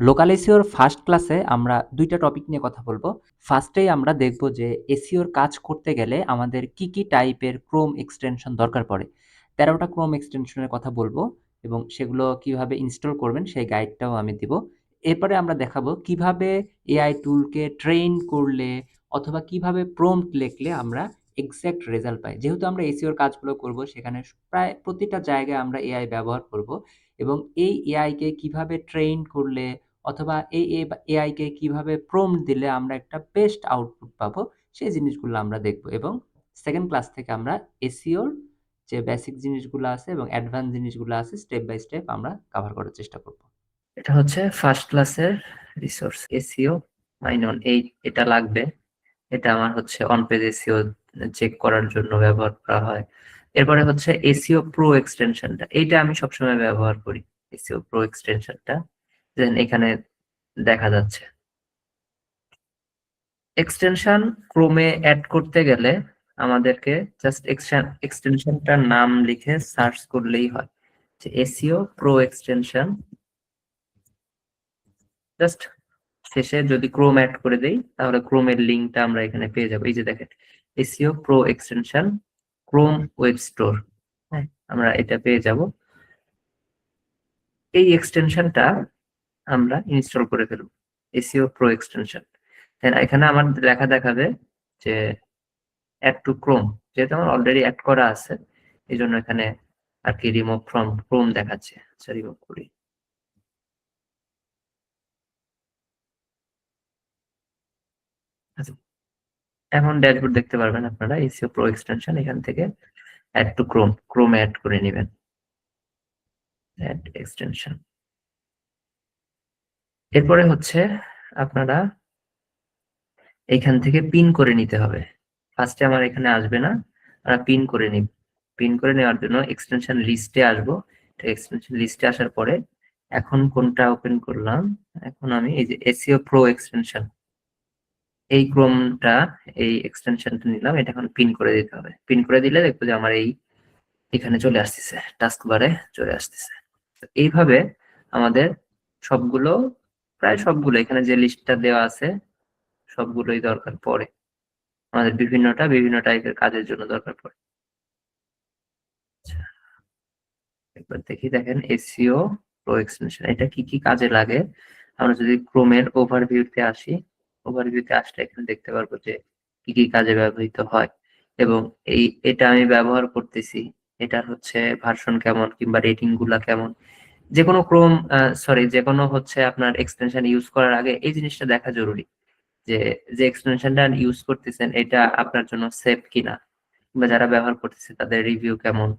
Local এসিওর first ক্লাসে আমরা দুইটা টপিক নিয়ে কথা বলব। ফার্স্টেই আমরা দেখব যে এসিওর কাজ করতে গেলে আমাদের কি কি টাইপের ক্রোম এক্সটেনশন দরকার পড়ে। তেরোটা ক্রোম এক্সটেনশনের কথা বলব এবং সেগুলো কীভাবে ইনস্টল করবেন সেই গাইডটাও আমি দিব। এরপরে আমরা দেখাবো কীভাবে এআই টুলকে ট্রেন করলে অথবা কীভাবে প্রম্পট লিখলে আমরা এক্স্যাক্ট রেজাল্ট পাই। যেহেতু আমরা এসিওর কাজগুলো করব, সেখানে প্রায় প্রতিটা জায়গায় আমরা এআই ব্যবহার করব এবং এই এআইকে কীভাবে ট্রেন করলে অথবা এই এআইকে কীভাবে প্রম্পট দিলে আমরা একটা বেস্ট আউটপুট পাবো, সেই জিনিসগুলো আমরা দেখব। এবং সেকেন্ড ক্লাস থেকে আমরা এসিওর যে বেসিক জিনিসগুলো আছে এবং অ্যাডভান্স জিনিসগুলো আছে স্টেপ বাই স্টেপ আমরা কভার করার চেষ্টা করব। এটা হচ্ছে ফার্স্ট ক্লাসের রিসোর্স এসিও মাইনন এই এটা লাগবে। এটা আমার হচ্ছে অন পেজ এসিও চেক করার জন্য ব্যবহার করা হয়। এরপরে হচ্ছে এসিও প্রো এক্সটেনশনটা এইটা আমি সবসময় ব্যবহার করি এসিও প্রো এক্সটেনশনটা দেন এখানে দেখা যাচ্ছে। এক্সটেনশন ক্রোমে অ্যাড করতে গেলে আমাদেরকে জাস্ট এক্সটেনশনটার নাম লিখে সার্চ করলেই হয়। যে এসিও প্রো এক্সটেনশন জাস্ট শেষে যদি ক্রোম অ্যাড করে দেই, তাহলে ক্রোমের লিঙ্কটা আমরা এখানে পেয়ে যাব। এই যে দেখেন SEO pro extension Chrome web store হ্যাঁ আমরা এটা পেয়ে যাব। এই এক্সটেনশনটা আমরা ইনস্টল করে ফেলব এসিও প্রো এক্সটেনশন এখানে আমার লেখা দেখাবে যে অ্যাড টু ক্রোম যেহেতু আমার অলরেডি অ্যাড করা আছে এই জন্য এখানে আর কি রিমুভ ফ্রম ক্রোম দেখাচ্ছে। আচ্ছা রিমুভ করি। আচ্ছা, এখন ড্যাশবোর্ড দেখতে পারবেন আপনারা এসিও প্রো এক্সটেনশন এখান থেকে অ্যাড টু ক্রোম ক্রোমে অ্যাড করে নেবেন। অ্যাড এক্সটেনশন এরপরে হচ্ছে আপনারা এখান থেকে পিন করে নিতে হবে। ফার্স্টে আমার এখানে আসবে না। আমরা পিন করে নিব। পিন করে নেওয়ার জন্য এক্সটেনশন লিস্টে আসব। এক্সটেনশন লিস্টে আসার পরে এখন কোনটা ওপেন করলাম? এখন আমি এই যে এসিও প্রো এক্সটেনশন এই ক্রোমটা এই এক্সটেনশনটা নিলাম। এটা এখন পিন করে দিতে হবে। পিন করে দিলে দেখব যে আমার এই এখানে চলে আসতেছে। টাস্ক বারে চলে আসতেছে। এইভাবে আমাদের সবগুলো প্রায় সবগুলো। এখানে যে লিস্টটা দেওয়া আছে সবগুলোই দরকার পড়ে। আমাদের বিভিন্নটা বিভিন্ন টাইপের কাজের জন্য দরকার পড়ে। আচ্ছা, একবার দেখি দেখেন এসিও প্রো এক্সটেনশন এটা কি কি কাজে লাগে? আমরা যদি ক্রোমের ওভারভিউতে আসি ওভারভিউতে আসলে এখানে দেখতে পারব যে কি কি কাজে ব্যবহৃত হয়। এবং এই এটা আমি ব্যবহার করতেছি এটার হচ্ছে ভার্সন কেমন কিংবা রেটিংগুলা কেমন? যে কোনো ক্রোম সরি যে কোনো হচ্ছে আপনার এক্সটেনশন ইউজ করার আগে এই জিনিসটা দেখা জরুরি যে যে এক্সটেনশনটা ইউজ করতেছেন, এটা আপনার জন্য সেফ কিনা? কিংবা যারা ব্যবহার করতেছে, তাদের রিভিউ কেমন?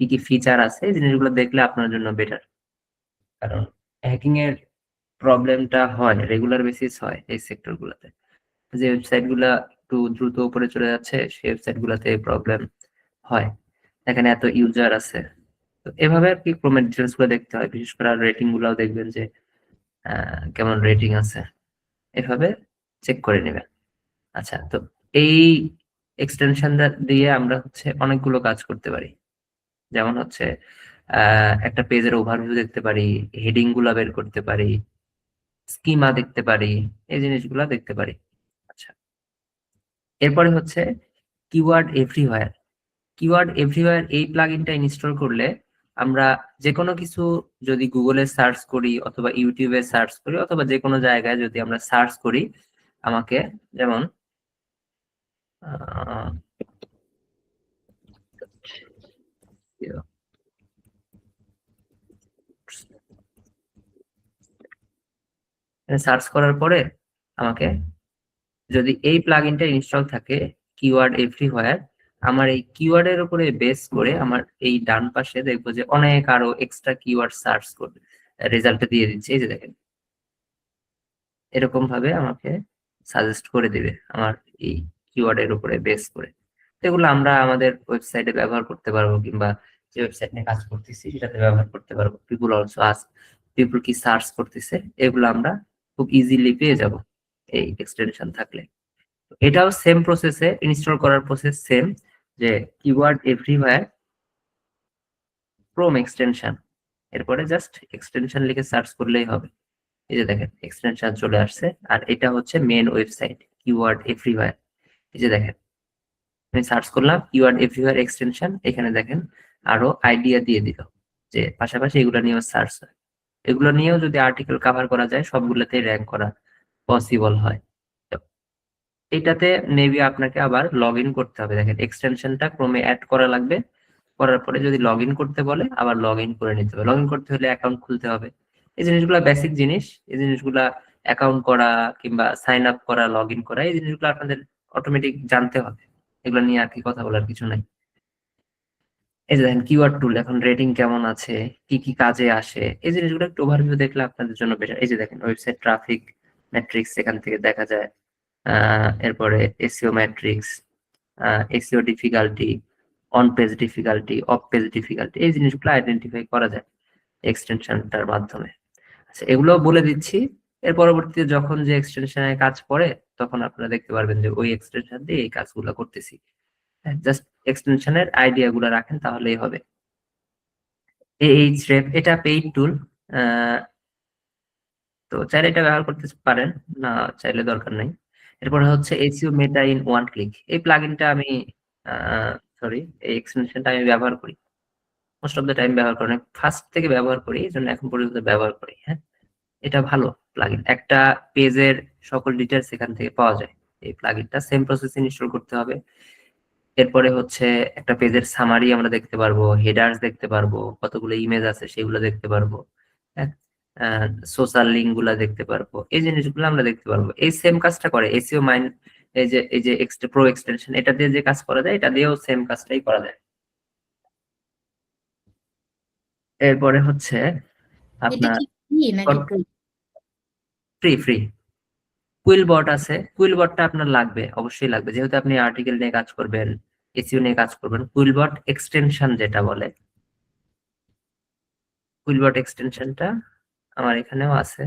কি কি ফিচার আছে? এই জিনিসগুলো দেখলে আপনার জন্য বেটার কারণ হ্যাকিং এর প্রবলেমটা হয় রেগুলার বেসিস হয় এই সেক্টর গুলাতে। যে ওয়েবসাইটগুলা একটু দ্রুত উপরে চলে যাচ্ছে, সেই ওয়েবসাইট গুলাতে প্রবলেম হয়। এখানে এত ইউজার আছে। তো এভাবে আর কি ক্রোমের ডিটেলসগুলো দেখতে হয়। বিশেষ করে রেটিং গুলাও দেখবেন যে কেমন রেটিং আছে। এভাবে চেক করে নেবেন। আচ্ছা তো এই এক্সটেনশন দিয়ে আমরা হচ্ছে অনেকগুলো কাজ করতে পারি। যেমন হচ্ছে একটা পেজের ওভারভিউ দেখতে পারি হেডিংগুলা বের করতে পারি স্কিমা দেখতে পারি, এই জিনিসগুলো দেখতে পারি। আচ্ছা এরপরে হচ্ছে কিওয়ার্ড এভরিওয়্যার কিওয়ার্ড এভরিওয়্যার এই প্লাগইনটা ইনস্টল করলে আমরা যে কোনো কিছু যদি গুগলে সার্চ করি অথবা ইউটিউবে সার্চ করি অথবা যে কোনো জায়গায় যদি আমরা সার্চ করি আমাকে যেমন সার্চ করার পরে আমাকে যদি এই প্লাগইনটা ইনস্টল থাকে কিওয়ার্ড এভরিওয়্যার আমার এই কিওয়ার্ডের উপরে বেস করে আমার এই ডান পাশে দেখব যে অনেক আরও এক্সট্রা কিওয়ার্ড সার্চ করবে রেজাল্ট দিয়ে দিচ্ছে। এই যে দেখেন। এরকম ভাবে আমাকে সাজেস্ট করে দিবে আমার এই কিওয়ার্ডের উপরে বেস করে। এগুলো আমরা আমাদের ওয়েবসাইটে ব্যবহার করতে পারব কিংবা যে ওয়েবসাইট নিয়ে কাজ করতেছি সেটাতে ব্যবহার করতে পারব। পিপুল অলসো আস পিপুল কি সার্চ করতেছে? এগুলো আমরা খুব ইজিলি পেয়ে যাব এই এক্সটেনশন থাকলে। এটাও সেম প্রসেসে ইনস্টল করার প্রসেস সেম যে কিওয়ার্ড এভরিওয়্যার ক্রোম এক্সটেনশন এরপরে জাস্ট এক্সটেনশন লিখে সার্চ করলেই হবে। এই যে দেখেন এক্সটেনশন চলে আসছে, আর এটা হচ্ছে মেন ওয়েবসাইট কিওয়ার্ড এভরিওয়্যার এই যে দেখেন, আমি সার্চ করলাম কিওয়ার্ড এভরিওয়্যার এক্সটেনশন এখানে দেখেন আরও আইডিয়া দিয়ে দিল, যে পাশাপাশি এগুলো নিয়েও সার্চ হয়। এগুলো নিয়েও যদি আর্টিকেল কভার করা যায়, সবগুলোতেই র্যাঙ্ক করা পসিবল হয়। এটাতে মেবি আপনাকে আবার লগ করতে হবে। দেখেন এক্সটেনশনটা ক্রমে অ্যাড করা লাগবে। করার পরে যদি লগ করতে বলে, আবার লগ করে নিতে হবে। লগ করতে হলে অ্যাকাউন্ট খুলতে হবে। এই জিনিসগুলো বেসিক জিনিস। এই জিনিসগুলা অ্যাকাউন্ট করা কিংবা সাইন আপ করা লগ করা, এই জিনিসগুলো আপনাদের অটোমেটিক জানতে হবে। এগুলো নিয়ে আর কি কথা বলার কিছু নাই। এই যে দেখেন কিওয়ার্ড টুল এখন রেটিং কেমন আছে? কি কি কাজে আসে? এই জিনিসগুলো একটু ওভারভিউ দেখলে আপনাদের জন্য বেটার এই যে দেখেন ওয়েবসাইট ট্রাফিক ম্যাট্রিক্স এখান থেকে দেখা যায়। এরপরে SEO matrix SEO difficulty on page difficulty off page difficulty এই জিনিসগুলো আইডেন্টিফাই করা যায় এক্সটেনশনটার মাধ্যমে। আচ্ছা এগুলো বলে দিচ্ছি। এর পরবর্তীতে যখন যে এক্সটেনশনের কাজ পড়ে তখন আপনারা দেখতে পারবেন যে ওই এক্সটেনশন দিয়ে এই কাজগুলো করতেছি। জাস্ট এক্সটেনশনের আইডিয়া গুলো রাখেন, তাহলেই হবে। এই স্রেপ এটা পেইড টুল তো চাইলে এটা ব্যবহার করতে পারেন, না চাইলে দরকার নাই। এরপরে হচ্ছে SEO meta in one click. এই প্লাগইনটা আমি সরি এই এক্সটেনশনটা আমি ব্যবহার করি। মোস্ট অফ দ্য টাইম ব্যবহার করি ফার্স্ট থেকে ব্যবহার করি, এই জন্য এখন পর্যন্ত ব্যবহার করি হ্যাঁ? এটা ভালো প্লাগইন একটা পেজের সকল ডিটেলস এখান থেকে পাওয়া যায়। এই প্লাগইনটা সেম প্রসেস ইনস্টল করতে হবে। এরপরে হচ্ছে একটা পেজের সামারি আমরা দেখতে পারব হেডার্স দেখতে পারব, কতগুলো ইমেজ আছে সেগুলো দেখতে পারব সোশ্যাল লিঙ্কগুলা দেখতে পারব। এই জিনিসগুলো আমরা দেখতে পারব। এই সেম কাজটা করে এসিও মাইন এই যে এই যে প্রো এক্সটেনশন এটা দিয়ে যে কাজ করা যায় এটা দিয়েও সেম কাজটাই করা যায়। এরপরে হচ্ছে আপনার? ফ্রি ফ্রি কুইল বট আছে। কুইল বটটা আপনার লাগবে অবশ্যই লাগবে। যেহেতু আপনি আর্টিকেল নিয়ে কাজ করবেন এসিও নিয়ে কাজ করবেন কুইল বট এক্সটেনশন যেটা বলে কুইল বট এক্সটেনশনটা আমার এখানেও আছে।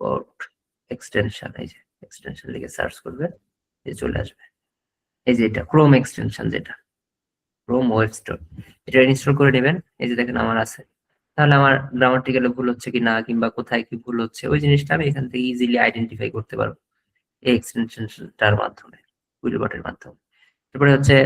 বট এক্সটেনশন এই যে এক্সটেনশন লিখে সার্চ করবে এই চলে আসবে। এই যে এটা ক্রোম এক্সটেনশন যেটা ক্রোম ওয়েব স্টোর এটা ইনস্টল করে নেবেন। এই যে দেখেন আমার আছে। তাহলে আমার গ্রামাটিক্যালে ভুল হচ্ছে কি না কিংবা কোথায় কি ভুল হচ্ছে, ওই জিনিসটা আমি এখান থেকে ইজিলি আইডেন্টিফাই করতে পারব। এই এক্সটেনশনটার মাধ্যমে উইলবটের মাধ্যমে। তারপরে হচ্ছে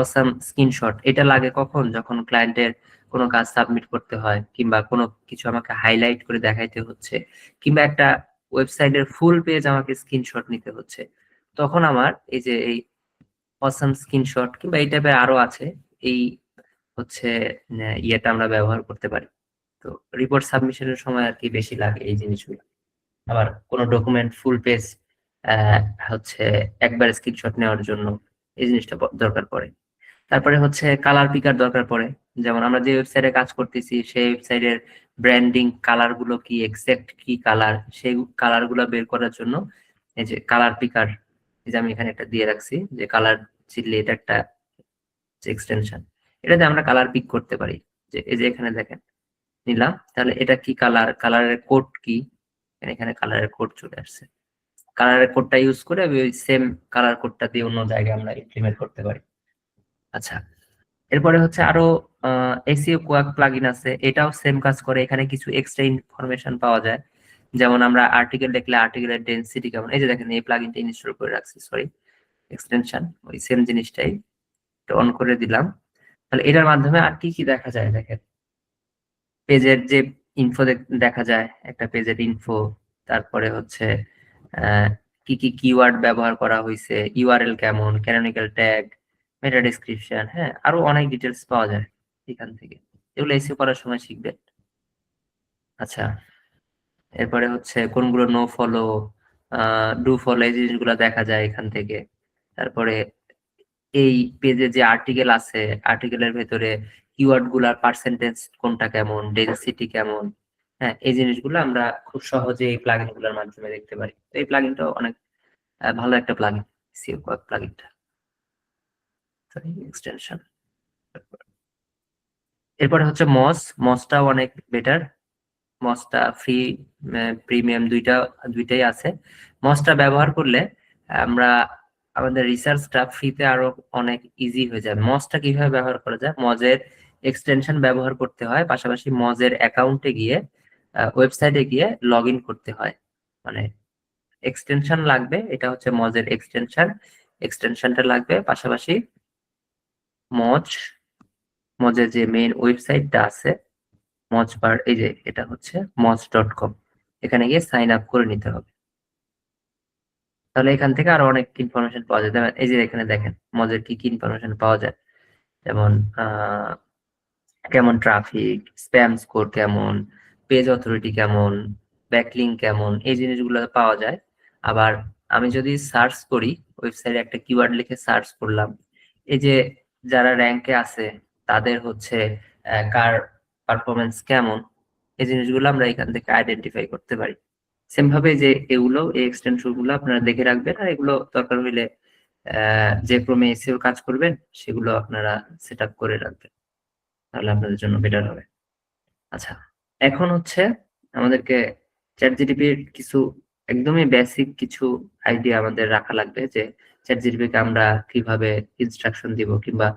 অসাম স্ক্রিনশট এটা লাগে কখন? যখন ক্লায়েন্টের কোনো কাজ সাবমিট করতে হয় কিংবা কোনো কিছু আমাকে হাইলাইট করে দেখাইতে হচ্ছে কিংবা একটা ওয়েবসাইটের ফুল পেজ আমাকে স্ক্রিনশট নিতে হচ্ছে। তখন আমার এই যে এই অসাম স্ক্রিনশট কিংবা এই টাইপের আরও আছে, এই হচ্ছে ইয়েটা আমরা ব্যবহার করতে পারি। তো রিপোর্ট সাবমিশনের সময় আর কি বেশি লাগে এই জিনিসগুলো। আবার কোনো ডকুমেন্ট ফুল পেজ হচ্ছে একবার স্ক্রিনশট নেওয়ার জন্য এই জিনিসটা দরকার পড়ে। তারপরে হচ্ছে কালার পিকার দরকার পড়ে। যেমন আমরা যে ওয়েবসাইটে কাজ করতেছি, সেই ওয়েবসাইটের ব্র্যান্ডিং কালারগুলো কি এক্সাক্ট কি কালার সেই কালারগুলো বের করার জন্য এই যে কালার পিকার এই যে আমি এখানে একটা দিয়ে রাখছি, যে কালার চিল্লি এটা একটা এক্সটেনশন এটাতে আমরা কালার পিক করতে পারি। যে এই যে এখানে দেখেন, নিলাম, তাহলে এটা কি কালার কালারের কোড কি? এখানে কালারের কোড চলে আসছে। কালারের কোডটা ইউজ করে আমি ওই সেম কালার কোডটা দিয়ে অন্য জায়গায় আমরা ইমপ্লিমেন্ট করতে পারি। আচ্ছা। এরপরে হচ্ছে আরও এসিও কোয়াক প্লাগইন আছে, এটাও সেম কাজ করে, এখানে কিছু এক্সট্রা ইনফরমেশন পাওয়া যায়। যেমন আমরা আর্টিকেল দেখলে আর্টিকেলের ডেন্সিটি কেমন, এই যে দেখেন, এই প্লাগইনটা ইনস্টল করে রাখছি সরি এক্সটেনশন ওই সেম জিনিসটাই অন করে দিলাম। তাহলে এটার মাধ্যমে আর কি কি দেখা যায়, দেখেন? পেজের যে ইনফো দেখা যায়, একটা পেজের ইনফো তারপরে হচ্ছে কি কি কিওয়ার্ড ব্যবহার করা হয়েছে ইউআরএল কেমন ক্যানোনিক্যাল ট্যাগ মেটা ডেসক্রিপশন হ্যাঁ আরও অনেক ডিটেলস পাওয়া যায় এখান থেকে। এগুলো এসিও করার সময় শিখবেন আচ্ছা এরপরে হচ্ছে কোনগুলো নো ফলো ডু ফলো এই জিনিসগুলো দেখা যায় এখান থেকে। তারপরে এই পেজে যে আর্টিকেল আছে আর্টিকেলের ভেতরে কিওয়ার্ডগুলার পার্সেন্টেজ কোনটা কেমন ডেন্সিটি কেমন হ্যাঁ এই জিনিসগুলো আমরা খুব সহজে এই প্লাগইনগুলোর মাধ্যমে দেখতে পারি। তো এই প্লাগইনটা অনেক ভালো একটা প্লাগইন সিও প্লাগইনটা এক্সটেনশন এরপরে হচ্ছে মস, মসটাও অনেক বেটার মসটা ফ্রি প্রিমিয়াম দুইটা, দুইটাই আছে। মসটা ব্যবহার করলে আমরা, আমাদের রিসার্চটা ফ্রিতে আরও অনেক ইজি হয়ে যায় মজটা কীভাবে ব্যবহার করা যায়? মজের এক্সটেনশন ব্যবহার করতে হয়। পাশাপাশি মজের অ্যাকাউন্টে গিয়ে ওয়েবসাইটে গিয়ে লগ করতে হয়। মানে এক্সটেনশন লাগবে, এটা হচ্ছে মজের এক্সটেনশন এক্সটেনশনটা লাগবে। পাশাপাশি মজ, মজের যে মেইন ওয়েবসাইটটা আছে মজ বার এই যে এটা হচ্ছে মজ ডট কম। এখানে গিয়ে সাইন আপ করে নিতে হবে। তাহলে এখান থেকে আরও অনেক ইনফরমেশন পাওয়া যায়। এই যে এখানে দেখেন, মজের কি কি ইনফরমেশন পাওয়া যায়। যেমন কেমন ট্রাফিক স্প্যাম স্কোর কেমন পেজ অথরিটি কেমন ব্যাকলিং কেমন, এই জিনিসগুলো পাওয়া যায়। আবার আমি যদি সার্চ করি ওয়েবসাইটে একটা কিওয়ার্ড লিখে সার্চ করলাম, এই যে যারা র্যাঙ্কে আছে, তাদের হচ্ছে কার পারফরমেন্স কেমন, এই জিনিসগুলো আমরা এখান থেকে আইডেন্টিফাই করতে পারি। সেম ভাবে যে এগুলো, এই এক্সটেনশনগুলো আপনারা দেখে রাখবেন, আর এগুলো দরকার হইলে যে ক্রমে এসিও কাজ করবেন, সেগুলো আপনারা সেট করে রাখবেন। তাহলে আপনাদের জন্য বেটার হবে। আচ্ছা এখন হচ্ছে আমাদেরকে চ্যাট জিটিপির কিছু, একদমই বেসিক কিছু আইডিয়া আমাদের রাখা লাগবে যে চ্যাট জিটিপিকে আমরা কীভাবে ইনস্ট্রাকশন দিব কিংবা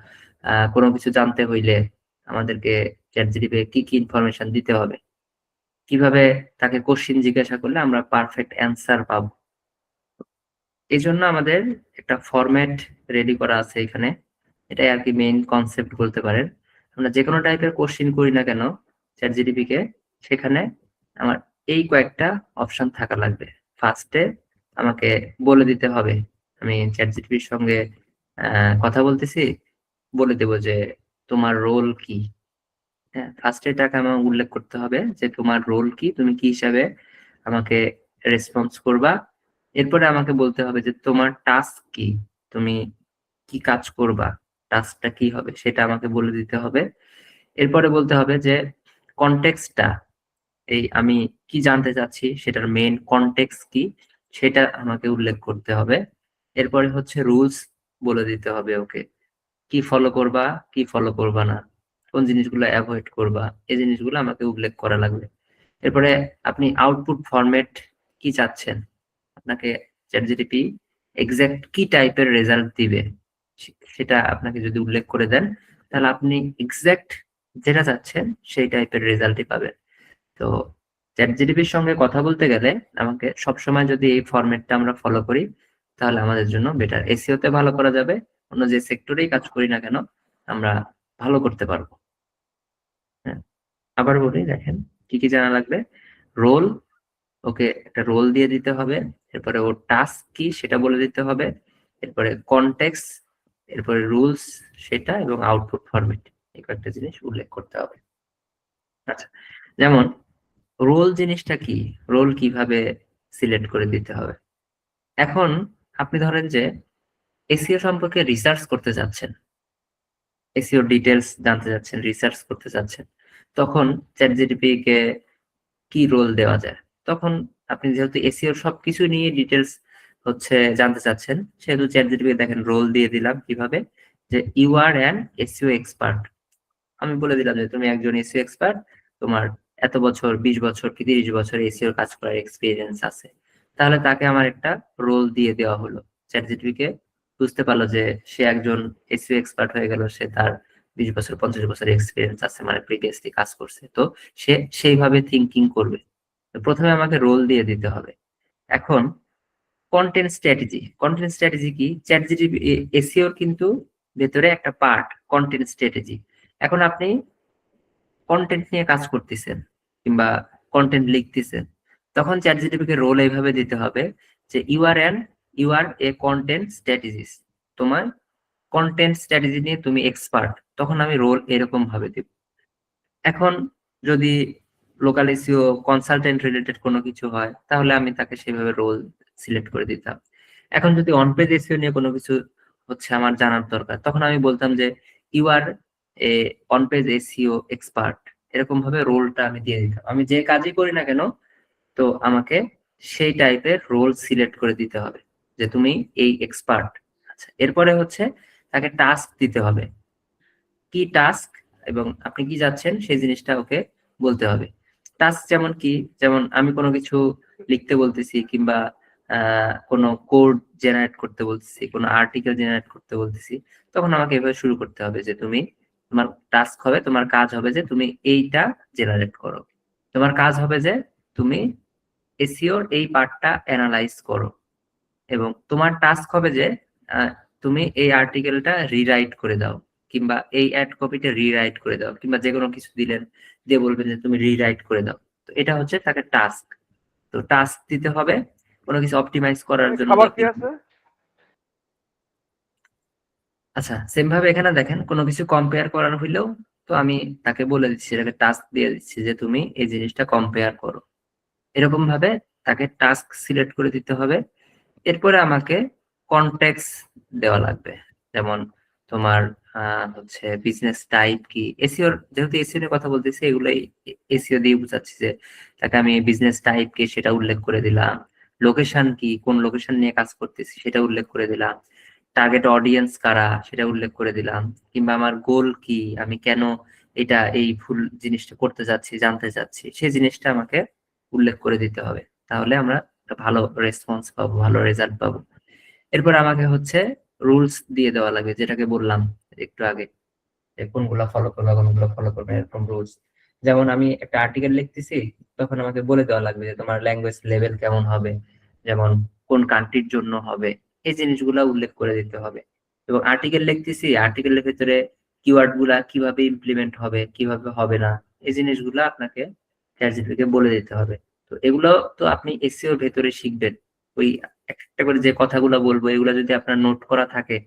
কোনো কিছু জানতে হইলে আমাদেরকে চ্যাট জিটিপি কি কি ইনফরমেশন দিতে হবে? কীভাবে তাকে কোশ্চিন জিজ্ঞাসা করলে আমরা পারফেক্ট অ্যান্সার পাবো? এই জন্য আমাদের একটা ফরম্যাট রেডি করা আছে এখানে। এটাই আর কি মেইন কনসেপ্ট বলতে পারেন। আমরা যে কোনো টাইপের কোশ্চিন করি না কেন চ্যাট জিডিপি কে সেখানে আমার এই কয়েকটা অপশন থাকা লাগবে। ফার্স্টে আমাকে বলে দিতে হবে আমি চ্যাট জিডিপির সঙ্গে কথা বলতেছি। বলে দেব যে, তোমার রোল কি? হ্যাঁ ফার্স্টে এটাকে আমার উল্লেখ করতে হবে যে, তোমার রোল কি? তুমি কি হিসাবে আমাকে রেসপন্স করবা? এরপরে আমাকে বলতে হবে যে, তোমার টাস্ক কি? তুমি কি কাজ করবা? টাস্কটা কি হবে? সেটা আমাকে বলে দিতে হবে। এরপরে বলতে হবে যে কনটেক্সটটা এই আমি কি জানতে চাচ্ছি? সেটার মেইন কনটেক্সট কি? সেটা আমাকে উল্লেখ করতে হবে। এরপরে হচ্ছে রুলস বলে দিতে হবে ওকে। কি ফলো করবা, কি ফলো করবা না, কোন জিনিসগুলো অ্যাভয়েড করবা, এই জিনিসগুলো আমাকে উল্লেখ করা লাগবে। এরপরে আপনি আউটপুট ফরম্যাট কি চাচ্ছেন? আপনাকে চ্যাটজিটিপি এক্সাক্ট কি টাইপের রেজাল্ট দিবে? সেটা আপনাকে যদি উল্লেখ করে দেন, তাহলে আপনি এক্সাক্ট যেটা চাচ্ছেন সেই টাইপের রেজাল্টই পাবেন। তো চ্যাটজিটিপির সঙ্গে কথা বলতে গেলে আমাকে সবসময় যদি এই ফরম্যাটটা আমরা ফলো করি তাহলে আমাদের জন্য বেটার এসিওতে ভালো করা যাবে, অন্য যে সেক্টরেই কাজ করি না কেন, আমরা ভালো করতে পারব। হ্যাঁ আবার বলি, দেখেন, কি কি জানা লাগবে? রোল ওকে, একটা রোল দিয়ে দিতে হবে, এরপরে ওর টাস্ক কি সেটা বলে দিতে হবে, এরপরে কনটেক্স এরপরে রুলস সেটা এবং আউটপুট ফরম্যাট এই কয়েকটা জিনিস উল্লেখ করতে হবে। আচ্ছা যেমন রোল জিনিসটা কি? রোল কীভাবে সিলেক্ট করে দিতে হবে? এখন আপনি ধরেন যে এসিও সম্পর্কে রিসার্চ করতে যাচ্ছেন। এসিও ডিটেলস জানতে চাচ্ছেন রিসার্চ করতে চাচ্ছেন তখন চ্যাট জিটিপি কে কি রোল দেওয়া যায়? তখন আপনি যেহেতু এসিওর সবকিছু নিয়ে ডিটেলস হচ্ছে জানতে চাচ্ছেন, সেহেতু চ্যাট জিটিপি দেখেন রোল দিয়ে দিলাম কীভাবে যে you are an SEO expert আমি বলে দিলাম যে তুমি একজন এসিও এক্সপার্ট তোমার এত বছর, বিশ বছর কি তিরিশ বছর এসিওর কাজ করার এক্সপিরিয়েন্স আছে। তাহলে তাকে আমার একটা রোল দিয়ে দেওয়া হলো। চ্যাট জিটিপি কে বুঝতে পারল যে সে একজন এসিও এক্সপার্ট হয়ে গেল, সে তার বিশ বছর, পঞ্চাশ বছর এক্সপিরিয়েন্স আছে মানে প্রিভিয়াসলি কাজ করছে। তো সে সেইভাবে থিঙ্কিং করবে। প্রথমে আমাকে রোল দিয়ে দিতে হবে। এখন কন্টেন্ট স্ট্র্যাটেজি কন্টেন্ট স্ট্র্যাটেজি কি? চ্যাট জিটিপি এসিওর কিন্তু ভেতরে একটা পার্ট কন্টেন্ট স্ট্র্যাটেজি এখন আপনি কন্টেন্ট নিয়ে কাজ করতেছেন কিংবা কন্টেন্ট লিখতেছেন। তখন চ্যাট জিটিপি কে রোল এইভাবে দিতে হবে যে you are an you are a content strategies তোমার কন্টেন্ট স্ট্র্যাটেজি নিয়ে তুমি এক্সপার্ট তখন আমি রোল এরকম ভাবে দিব। এখন যদি লোকাল এসিও কনসালটেন্ট রিলেটেড কোনো কিছু হয়, তাহলে আমি তাকে সেভাবে রোল সিলেক্ট করে দিতাম। এখন যদি অন পেজ এসিও নিয়ে কোনো কিছু হচ্ছে আমার জানার দরকার, তখন আমি বলতাম যে you are a on page SEO expert এরকম ভাবে রোলটা আমি দিয়ে দিতাম। আমি যে কাজই করি না কেন তো আমাকে সেই টাইপের রোল সিলেক্ট করে দিতে হবে যে তুমি এই এক্সপার্ট আচ্ছা এরপরে হচ্ছে তাকে টাস্ক দিতে হবে। কি টাস্ক এবং আপনি কি যাচ্ছেন সেই জিনিসটা ওকে বলতে হবে। টাস্ক যেমন কি, যেমন আমি কোনো কিছু লিখতে বলতেছি কিংবা কোনো কোড জেনারেট করতে বলতেছি, কোনো আর্টিকেল জেনারেট করতে বলতেছি, তখন আমাকে এভাবে শুরু করতে হবে যে তুমি, তোমার টাস্ক হবে, তোমার কাজ হবে যে তুমি এইটা জেনারেট করো। তোমার কাজ হবে যে তুমি এসিওর এই পার্টটা অ্যানালাইজ করো। এবং তোমার টাস্ক হবে যে তুমি এই আর্টিকেলটা রিরাইট করে দাও কিংবা এই অ্যাড কপিটা রিরাইট করে দাও কিংবা যে কোনো কিছু দিলেন দিয়ে বলবেন যে তুমি রিরাইট করে দাও। তো এটা হচ্ছে তাকে টাস্ক তো টাস্ক দিতে হবে কোনো কিছু অপটিমাইজ করার জন্য আচ্ছা সেম ভাবে এখানে দেখেন কোনো কিছু কম্পেয়ার করার হইলেও তো আমি তাকে বলে দিচ্ছি এটাকে টাস্ক দিয়ে দিচ্ছি যে তুমি এই জিনিসটা কম্পেয়ার করো। এরকম ভাবে তাকে টাস্ক সিলেক্ট করে দিতে হবে। এরপরে আমাকে কনটেক্স দেওয়া লাগবে। যেমন তোমার হচ্ছে বিজনেস টাইপ কি? এসিওর যেহেতু এসিও নিয়ে কথা বলতেছি, এগুলোই এসিও দিয়ে বুঝাচ্ছি যে তাকে আমি বিজনেস টাইপ কি সেটা উল্লেখ করে দিলাম। লোকেশন কি? কোন লোকেশন নিয়ে কাজ করতেছি সেটা উল্লেখ করে দিলাম। টার্গেট অডিয়েন্স কারা? সেটা উল্লেখ করে দিলাম। কিংবা আমার গোল কি? আমি কেন এটা, এই ভুল জিনিসটা করতে যাচ্ছি, জানতে চাচ্ছি। সেই জিনিসটা আমাকে উল্লেখ করে দিতে হবে। তাহলে আমরা একটা ভালো রেসপন্স পাবো, ভালো রেজাল্ট পাবো। এরপর আমাকে হচ্ছে রুলস দিয়ে দেওয়া লাগবে, যেটাকে বললাম একটু আগে কোনগুলো ফলো করবে, কোনগুলো ফলো করবে এরকম রুলস যেমন আমি একটা আর্টিকেল লিখতেছি, তখন আমাকে বলে দেওয়া লাগবে যে তোমার ল্যাঙ্গুয়েজ লেভেল কেমন হবে, যেমন কোন কান্ট্রির জন্য হবে, এই জিনিসগুলো উল্লেখ করে দিতে হবে। এবং আর্টিকেল লিখতেছি আর্টিকেলের ভিতরে কিওয়ার্ডগুলা কীভাবে ইমপ্লিমেন্ট হবে, কীভাবে হবে না, এই জিনিসগুলো আপনাকে চ্যাটজিপিকে বলে দিতে হবে। তো এগুলো তো আপনি এসিওর ভেতরে শিখবেন। ওই একটা করে যে কথাগুলো বলব, এগুলো যদি আপনার নোট করা থাকে,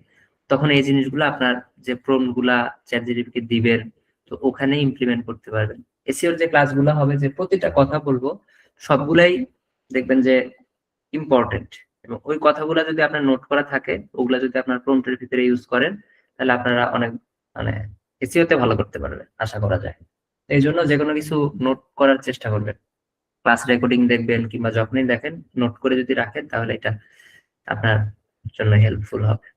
তখন এই জিনিসগুলো আপনার যে প্রম্পটগুলা চ্যাটজিপিকে দিবেন, তো ওখানে ইমপ্লিমেন্ট করতে পারবেন। এসিওর যে ক্লাসগুলো হবে, যে প্রতিটা কথা বলব, সবগুলাই দেখবেন যে ইম্পর্টেন্ট এবং ওই কথাগুলো যদি আপনার নোট করা থাকে, ওগুলা যদি আপনার প্রম্পটের ভিতরে ইউজ করেন, তাহলে আপনারা অনেক মানে এসিওতে ভালো করতে পারবেন, আশা করা যায়। এই জন্য যে কোনো কিছু নোট করার চেষ্টা করবেন। ক্লাস রেকর্ডিং দেখবেন কিংবা যখনই দেখেন নোট করে যদি রাখেন, তাহলে এটা আপনার জন্য হেল্পফুল হবে।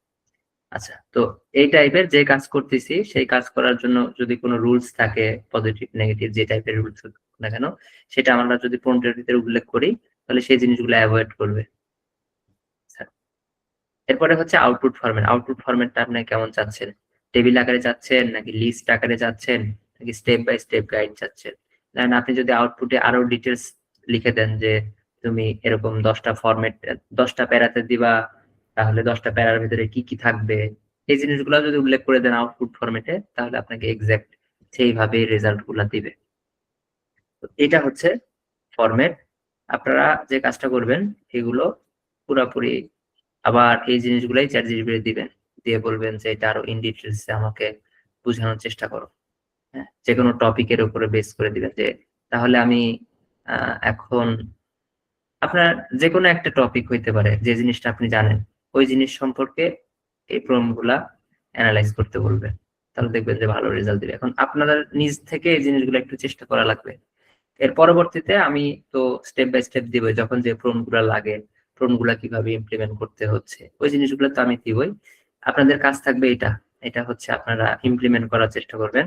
আচ্ছা তো এই টাইপের যে কাজ করতেছি, সেই কাজ করার জন্য যদি কোনো রুলস থাকে পজিটিভ নেগেটিভ যে টাইপের রুলস না কেন, সেটা আমরা যদি প্রম্পটের ভিতরে উল্লেখ করি, তাহলে সেই জিনিসগুলো অ্যাভয়েড করবে। আচ্ছা। এরপরে হচ্ছে আউটপুট ফরম্যাট আউটপুট ফরম্যাটটা আপনি কেমন চাচ্ছেন? টেবিল আকারে চাচ্ছেন নাকি লিস্ট আকারে চাচ্ছেন? স্টেপ বাই স্টেপ গাইড চাচ্ছেন? দেন আপনি যদি আউটপুটে আরও ডিটেলস লিখে দেন যে তুমি এরকম দশটা ফরম্যাট দশটা প্যারাতে দিবা, তাহলে দশটা প্যারার ভিতরে কি কি থাকবে? এই জিনিসগুলো যদি উল্লেখ করে দেন আউটপুট ফরম্যাটে তাহলে আপনাকে এক্সাক্ট সেইভাবে রেজাল্টগুলা দিবে। এটা হচ্ছে ফরম্যাট আপনারা যে কাজটা করবেন, এগুলো পুরাপুরি আবার এই জিনিসগুলাই চ্যাট জিপিটি দিবেন। দিয়ে বলবেন যে এটা আরও ইন ডিটেলস আমাকে বোঝানোর চেষ্টা করো। যে কোনো টপিকের উপরে বেস করে দিবেন যে, তাহলে আমি এখন আপনার যে কোনো একটা টপিক হইতে পারে, যে জিনিসটা আপনি জানেন, ওই জিনিস সম্পর্কে এই প্রমগুলা অ্যানালাইজ করতে বলবে তাহলে দেখবেন যে ভালো রেজাল্ট দিবে। এখন আপনাদের নিজ থেকে এই জিনিসগুলো একটু চেষ্টা করা লাগবে। এর পরবর্তীতে আমি তো স্টেপ বাই স্টেপ দিব যখন যে প্রমগুলা লাগে প্রমগুলা কীভাবে ইমপ্লিমেন্ট করতে হচ্ছে, ওই জিনিসগুলো তো আমি দিবই। আপনাদের কাজ থাকবে এটা। এটা হচ্ছে আপনারা ইমপ্লিমেন্ট করার চেষ্টা করবেন।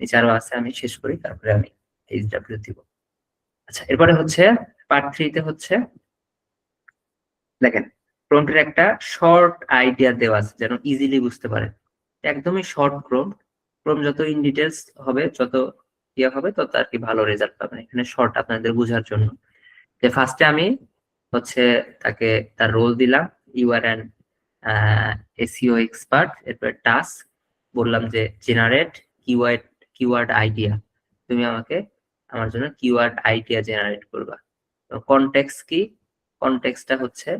নিচে আরও আছে আমি শেষ করি, তারপরে আমি এইচ ডাব্লিউ দিব। আচ্ছা এরপরে হচ্ছে পার্ট থ্রিতে হচ্ছে, দেখেন প্রম্পটের একটা শর্ট আইডিয়া দেওয়া আছে, যেন ইজিলি বুঝতে পারেন একদমই শর্ট প্রম্পট প্রম্পট যত ইন ডিটেলস হবে, যত ইয়ে হবে, তত আর কি ভালো রেজাল্ট পাবেন। এখানে শর্ট আপনাদের বোঝার জন্য। যে ফার্স্টে আমি হচ্ছে তাকে তার রোল দিলাম you are an SEO expert এরপর টাস্ক বললাম যে জেনারেট কিওয়ার্ড কিওয়ার্ড আইডিয়া তুমি আমাকে আমার জন্য কিওয়ার্ড আইডিয়া জেনারেট করবা। কনটেক্স কি? কনটেক্সটা হচ্ছে,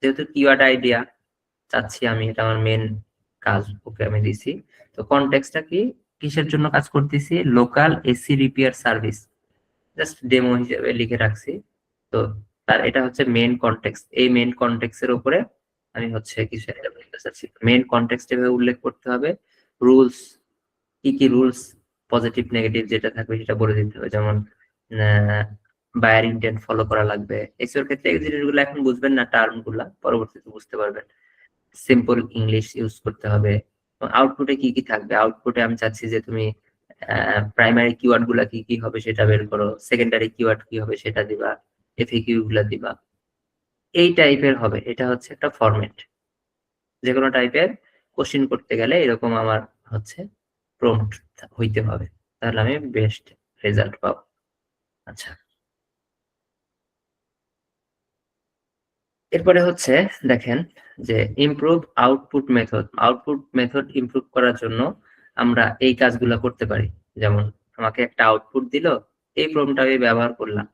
যেহেতু কিওয়ার্ড আইডিয়া চাচ্ছি আমি, এটা আমার মেন কাজ, ওকে আমি দিছি। তো কনটেক্সটা কি? কিসের জন্য কাজ করতেছি? Local AC repair service just demo হিসেবে লিখে রাখছি। তো তার, এটা হচ্ছে মেন কনটেক্সট এই মেন কনটেক্সের উপরে আমি হচ্ছে কিছু একটা বলতে চাচ্ছি। মেন কনটেক্সট এভাবে উল্লেখ করতে হবে। রুলস কি কি রুলস পজিটিভ নেগেটিভ যেটা থাকবে সেটা বলে দিতে হবে। যেমন বায়ার ইন্টেন্ট ফলো করা লাগবে। এসিওর ক্ষেত্রে এই জিনিসগুলো এখন বুঝবেন না টার্মগুলা পরবর্তীতে বুঝতে পারবেন। সিম্পল ইংলিশ ইউজ করতে হবে। আউটপুটে কি কি থাকবে? আউটপুটে আমি চাচ্ছি যে তুমি প্রাইমারি কিওয়ার্ডগুলা কি কি হবে সেটা বের করো। সেকেন্ডারি কিওয়ার্ড কি হবে সেটা দিবা। এফএকিউ গুলা দিবা। এই টাইপের হবে। এটা হচ্ছে একটা ফরম্যাট যে কোনো টাইপের কোশ্চিন করতে গেলে এরকম আমার হচ্ছে প্রম্পট হইতে হবে। তাহলে আমি বেস্ট রেজাল্ট পাবো। আচ্ছা। এরপরে হচ্ছে দেখেন যে improve output method output method improve করার জন্য আমরা এই কাজগুলো করতে পারি। যেমন আমাকে একটা আউটপুট দিল, এই প্রমটা আমি ব্যবহার করলাম।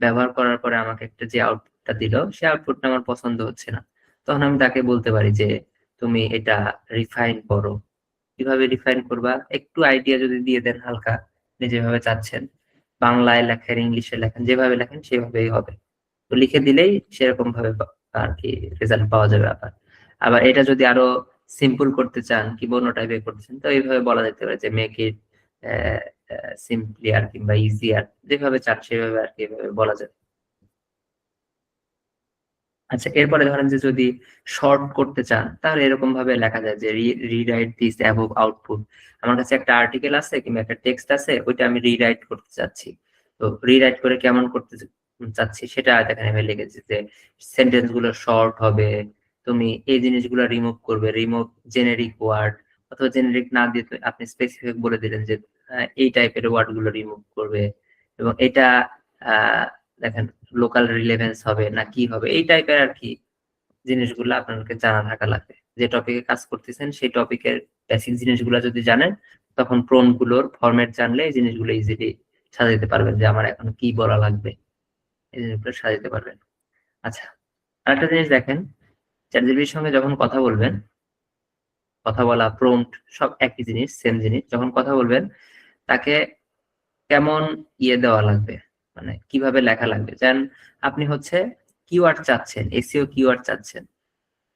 ব্যবহার করার পরে আমাকে একটা যে আউটপুটটা দিল, সে আউটপুটটা আমার পছন্দ হচ্ছে না। তখন আমি তাকে বলতে পারি যে, তুমি এটা রিফাইন করো। কীভাবে রিফাইন করবা? একটু আইডিয়া যদি দিয়ে দেন হালকা যেভাবে চাচ্ছেন। বাংলায় লেখেন, ইংলিশে লেখেন, যেভাবে লেখেন সেভাবেই হবে। তো লিখে দিলেই সেরকম ভাবে আর কি রেজাল্ট পাওয়া যাবে আবার। আবার এটা যদি আরও সিম্পল করতে চান, কি বন্য টাইপের করতে চান, তো এইভাবে বলা যেতে পারে যে মেক ইট সিম্পলি আর কিংবা ইজি আর যেভাবে চান সেভাবে আর কি এভাবে বলা যায় আচ্ছা এরপরে ধরেন যে যদি শর্ট করতে চান, তাহলে এরকম ভাবে লেখা যায় যে রিরাইট দিস অ্যাবভ আউটপুট আমার কাছে একটা আর্টিকেল আছে কিংবা একটা টেক্সট আছে, ওইটা আমি রিরাইট করতে চাচ্ছি। তো রিরাইট করে কেমন করতে চাচ্ছি সেটা এখানে আমি লিখেছি যে সেন্টেন্সগুলো শর্ট হবে, তুমি এই জিনিসগুলো রিমুভ করবে রিমুভ জেনেরিক ওয়ার্ড অথবা জেনেরিক না দিয়ে আপনি স্পেসিফিক বলে দিলেন যে এই টাইপের ওয়ার্ডগুলো রিমুভ করবে এবং এটা দেখেন লোকাল রিলেভেন্স হবে না কি হবে, এই টাইপের আর কি জিনিসগুলো আপনাকে জানা থাকা লাগবে। যে টপিকে কাজ করতেছেন, সেই টপিকের বেসিক জিনিসগুলো যদি জানেন, তখন প্রোনগুলোর ফরম্যাট জানলে এই জিনিসগুলো ইজিলি সাজাতে পারবেন যে আমার এখন কি বলা লাগবে। এই জিনিসগুলো সাজাতে পারবেন। আচ্ছা আরেকটা জিনিস দেখেন চ্যাটজিপির সঙ্গে যখন কথা বলবেন, কথা বলা প্রম্পট সব একই জিনিস সেম জিনিস, যখন কথা বলবেন, তাকে কেমন ইয়ে দেওয়া লাগবে? মানে কীভাবে লেখা লাগবে? যেন আপনি হচ্ছে কিওয়ার্ড চাচ্ছেন এসিও কিওয়ার্ড চাচ্ছেন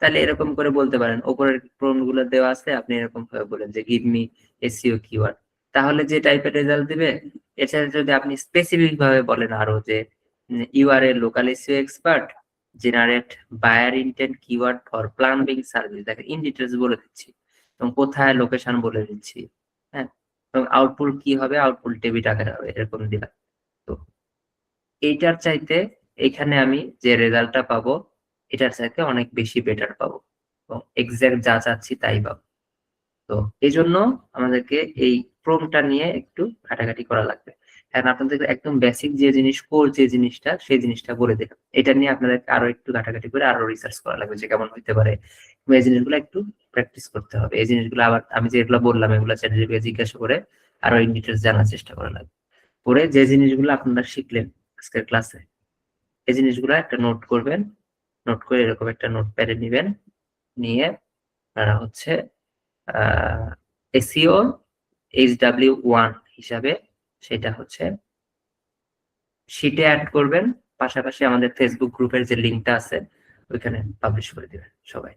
তাহলে এরকম করে বলতে পারেন ওপরের প্রম্পটগুলো দেওয়া আছে আপনি এরকম ভাবে বলেন যে গিভ মি এসিও কিওয়ার্ড তাহলে যে টাইপের রেজাল্ট দিবে এছাড়া যদি আপনি স্পেসিফিক ভাবে বলেন আরও যে you are a local SEO expert generate buyer intent keyword for plumbing service দেখেন ইন ডিটেলস বলে দিচ্ছি এবং কোথায় লোকেশন বলে দিচ্ছি হ্যাঁ? এবং আউটপুট কি হবে? আউটপুট ডেবিট আকারে হবে এরকম দিলাম। এইটার চাইতে এখানে আমি যে রেজাল্টটা পাবো, এটার চাইতে অনেক বেশি বেটার পাবো। এবং এক্সাক্ট যা চাচ্ছি তাই পাবো। তো এই জন্য আমাদেরকে এই প্রমটা নিয়ে একটু ঘাটাঘাটি করা লাগবে। কারণ আপনাদের একদম বেসিক যে জিনিস কোর যে জিনিসটা, সেই জিনিসটা বলে দিলাম। এটা নিয়ে আপনাদেরকে আরও একটু ঘাটাঘাটি করে আরও রিসার্চ করা লাগবে যে কেমন হইতে পারে। এই জিনিসগুলো একটু প্র্যাকটিস করতে হবে। এই জিনিসগুলো আবার আমি যেগুলো বললাম, এগুলো চ্যাটজিপিকে জিজ্ঞাসা করে আরও ইন ডিটেলস জানার চেষ্টা করা লাগবে। পরে যে জিনিসগুলো আপনারা শিখলেন আজকের ক্লাসে এই জিনিসগুলো একটা নোট করবেন নোট করে এরকম একটা নোট প্যাডে নিবেন, নিয়ে আপনারা হচ্ছে এসিও এইচ ডাব্লিউ ওয়ান হিসাবে সেটা হচ্ছে শিটে অ্যাড করবেন। পাশাপাশি আমাদের ফেসবুক গ্রুপের যে লিঙ্কটা আছে, ওইখানে পাবলিশ করে দিবেন সবাই।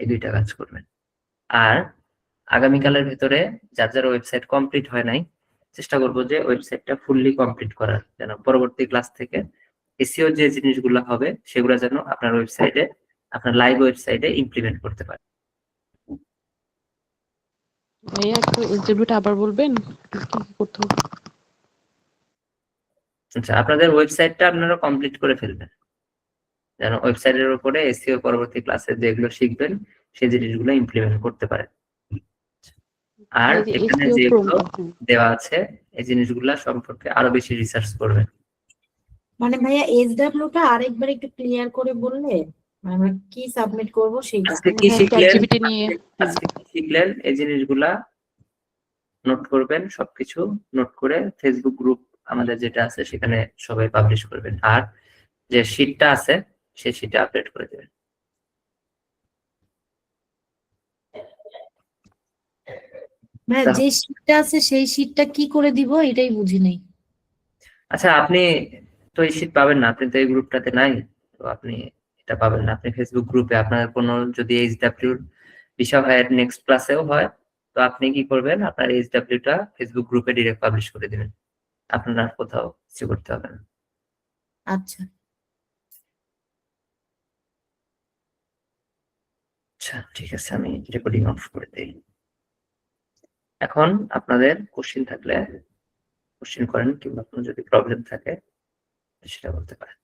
এই দুইটা কাজ করবেন। আর আগামীকালের ভেতরে যার যার ওয়েবসাইট কমপ্লিট হয় নাই চেষ্টা করব যে ওয়েবসাইটটা ফুললি কমপ্লিট করার যেন পরবর্তী ক্লাস থেকে এসিও যে জিনিসগুলো হবে সেগুলো যেন আপনার ওয়েবসাইটে আপনার লাইভ ওয়েবসাইটে ইমপ্লিমেন্ট করতে পারে ভাইয়া একটু এসডব্লিউটা আবার বলবেন? আচ্ছা আপনাদের ওয়েবসাইটটা আপনারা কমপ্লিট করে ফেলবেন। যেন ওয়েবসাইটের উপরে এসিও পরবর্তী ক্লাসে যেগুলো শিখবেন সেই জিনিসগুলো ইমপ্লিমেন্ট করতে পারেন। আর এখানে যেগুলো। দেওয়া আছে এই জিনিসগুলা সম্পর্কে আরও বেশি রিসার্চ করবেন। মানে ভাইয়া এসডব্লিউটা আরেকবার একটু ক্লিয়ার করে বললে মানে আমরা কি সাবমিট করব সেইটা। আজকে কি হ্যাঁ, শিখলেন? আজকে কি শিখলেন? এই জিনিসগুলা নোট করবেন সবকিছু নোট করে ফেসবুক গ্রুপ আমাদের যেটা আছে সেখানে সবাই পাবলিশ করবেন। আর যে শীটটা আছে সেই শীটে আপডেট করে দেবেন। তা- যে শীটটা আছে সেই শীটটা কি করে দিব এটাই বুঝি নাই। আচ্ছা আপনি তো এই শীট পাবেন না আপনি তো এই গ্রুপটাতে নাই তো আপনি এটা পাবেন না। আপনি ফেসবুক গ্রুপে আপনার কোনো যদি এইচ ডাব্লিউর বিষয় হয় নেক্সট ক্লাসেও হয় তো আপনি কি করবেন? আপনার এইচ ডাব্লিউটা ফেসবুক গ্রুপে ডিরেক্ট পাবলিশ করে দিবেন। আপনার কোথাও কিছু করতে হবে না। আচ্ছা। আচ্ছা ঠিক আছে আমি রেকর্ডিং অফ করে দিই। এখন আপনাদের কোশ্চিন থাকলে কোশ্চিন করেন কিংবা কোনো যদি প্রবলেম থাকে সেটা বলতে পারেন।